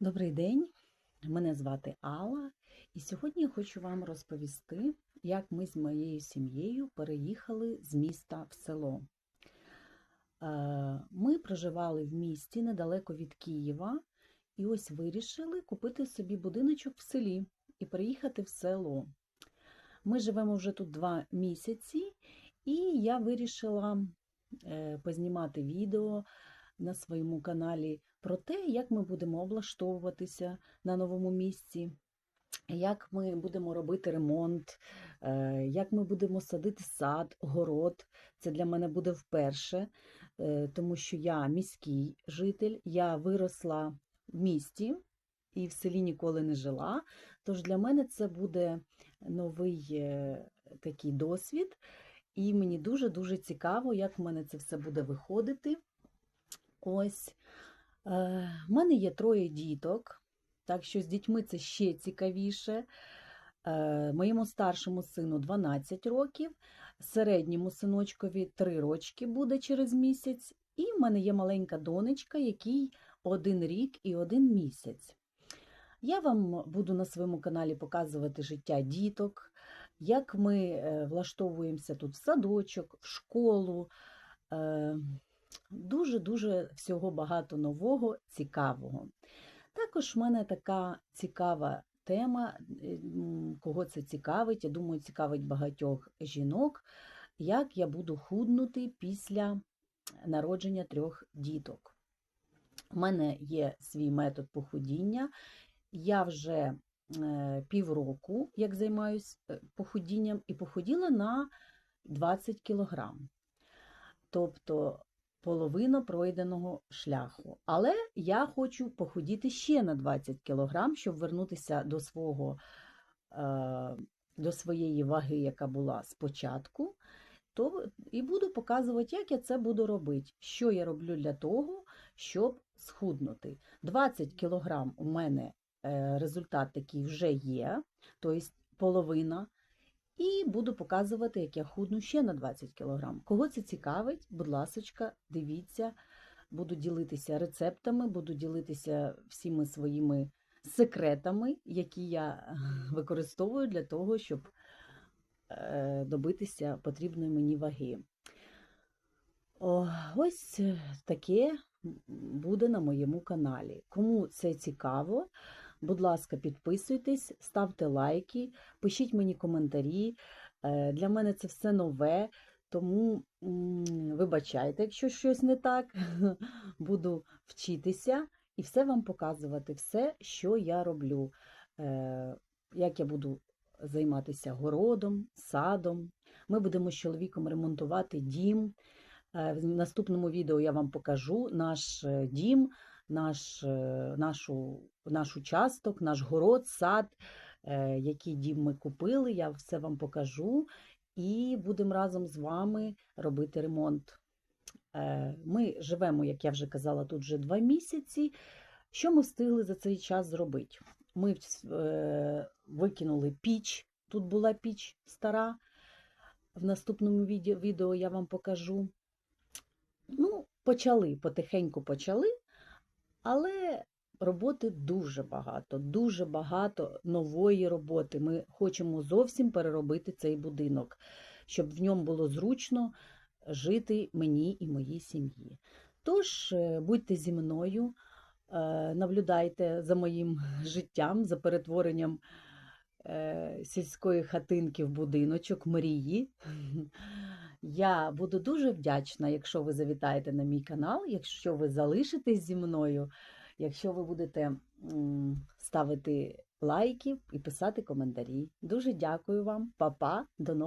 Добрий день, мене звати Алла, і сьогодні я хочу вам розповісти, як ми з моєю сім'єю переїхали з міста в село. Е, Ми проживали в місті недалеко від Києва, і ось вирішили купити собі будиночок в селі і переїхати в село. Ми живемо вже тут два місяці, і я вирішила е, познімати відео на своєму каналі про те, як ми будемо облаштовуватися на новому місці, як ми будемо робити ремонт, е, як ми будемо садити сад, город. Це для мене буде вперше, е, тому що я міський житель, я виросла в місті і в селі ніколи не жила. Тож для мене це буде новий е, такий досвід, і мені дуже-дуже цікаво, як в мене це все буде виходити. Ось. Е, в мене є троє діток, так що з дітьми це ще цікавіше. Е, моєму старшому сину 12 років, середньому синочкові 3 рочки буде через місяць, і в мене є маленька донечка, якій один рік і один місяць. Я вам буду на своєму каналі показувати життя діток, як ми е, влаштовуємося тут в садочок, в школу. Дуже-дуже всього багато нового, цікавого. Також в мене така цікава тема, кого це цікавить, я думаю, цікавить багатьох жінок, як я буду худнути після народження трьох діток. У мене є свій метод похудіння. Я вже е, півроку, як займаюся е, похудінням, і похуділа на 20 кілограм. Тобто половина пройденого шляху. Але я хочу похудіти ще на 20 кг, щоб вернутися до свого, е, до своєї ваги, яка була спочатку. То і буду показувати, як я це буду робити. Що я роблю для того, щоб схуднути. 20 кг у мене е, результат такий вже є, тобто половина. І буду показувати, як я худну ще на 20 кг. Кого це цікавить, будь ласка, дивіться, буду ділитися рецептами, буду ділитися всіми своїми секретами, які я використовую для того, щоб е, добитися потрібної мені ваги. Ось таке буде на моєму каналі. Кому це цікаво, Будь ласка, підписуйтесь, ставте лайки, пишіть мені коментарі. Е, для мене це все нове, тому вибачайте, якщо щось не так, буду вчитися і все вам показувати, все, що я роблю, е, як я буду займатися городом, садом. Ми будемо з чоловіком ремонтувати дім. Е, в наступному відео я вам покажу наш дім наш е, нашу, наш участок, наш город, сад, е, який дім ми купили. Я все вам покажу і будемо разом з вами робити ремонт. Е, ми живемо, як я вже казала, тут вже два місяці. Що ми встигли за цей час зробити? Ми викинули піч, тут була піч стара. В наступному відео я вам покажу. Ну, почали, потихеньку почали, але роботи дуже багато, дуже багато нової роботи. Ми хочемо зовсім переробити цей будинок, щоб в ньому було зручно жити мені і моїй сім'ї. Тож, е, будьте зі мною, е, наблюдайте за моїм життям, за перетворенням е, сільської хатинки в будиночок, мрії. Я буду дуже вдячна, якщо ви завітаєте на мій канал, якщо ви залишитесь зі мною, якщо ви будете ставити лайки і писати коментарі. Дуже дякую вам, Па-па, до нового.